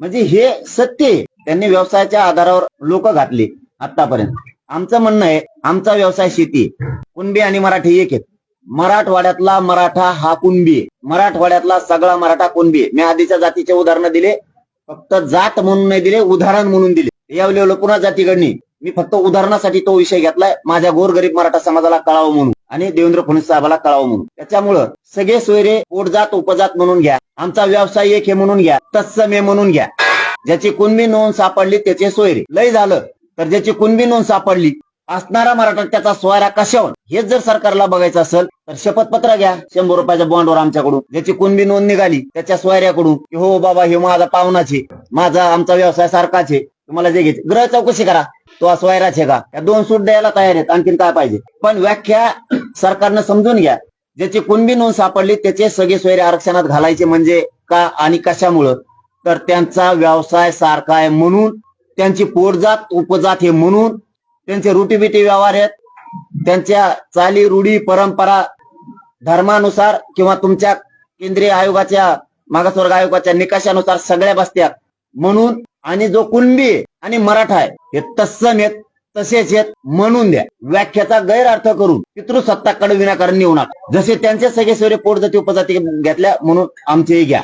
म्हणजे हे सत्य आहे. त्यांनी व्यवसायाच्या आधारावर लोक घातले आतापर्यंत. आमचं म्हणणं आहे आमचा व्यवसाय शेती कुणबी आणि मराठी एक आहेत. मराठवाड्यातला मराठा हा कुणबी मराठवाड्यातला सगळा मराठा कुणबी मी आधीच्या जातीचे उदाहरणं दिले फक्त जात म्हणून नाही दिले उदाहरण म्हणून दिले. या लेवल पुन्हा जातीकडनी. मी फक्त उदाहरणासाठी तो विषय घेतलाय माझ्या गोरगरीब मराठा समाजाला कळावं म्हणून. आणि देवेंद्र फडणवीस साहेबाला कळावं म्हणून. त्याच्यामुळं सगळे सोयरे पोटजात उपजात म्हणून घ्या. आमचा व्यवसाय एक हे म्हणून घ्या. तत्सम हे म्हणून घ्या. ज्याची कुणबी नोंद सापडली त्याचे सोयरे. लय झालं तर ज्याची कुणबी नोंद सापडली असणारा मराठा त्याचा सोयरा कशावर हेच जर सरकारला बघायचं असेल तर शपथपत्र घ्या. शंभर रुपयाच्या बॉन्डवर आमच्याकडून. ज्याची कुणबी नोंद निघाली त्याच्या सोयऱ्याकडून की हो बाबा हे माझा पाहुणाचे माझा आमचा व्यवसाय सारखाच आहे. तुम्हाला जे घ्यायचे ग्रह चौकशी करा. तो सोयराच आहे का? या दोन सूट द्यायला तयार आहेत. आणखीन काय पाहिजे? पण व्याख्या सरकारनं समजून घ्या. ज्याची कुणबी नोंद सापडली त्याचे सगळे सोयरे आरक्षणात घालायचे म्हणजे का आणि कशामुळं? तर त्यांचा व्यवसाय सारखा आहे म्हणून त्यांची पोटजात उपजात हे म्हणून त्यांचे रुटीबिटी व्यवहार आहेत. त्यांच्या चाली रूढी परंपरा धर्मानुसार किंवा तुमच्या केंद्रीय आयोगाच्या मागासवर्ग आयोगाच्या निकषानुसार सगळ्या बसत्यात. म्हणून आणि जो कुणबी आणि मराठा आहे हे तत्सम आहेत. तसेच येत म्हणून द्या. व्याख्याचा गैरअर्थ करून पितृसत्ताकडे विनाकारण नेऊ नका. जसे त्यांचे सगळे सगळे पोटजाती उपजाती घेतल्या म्हणून आमचेही घ्या.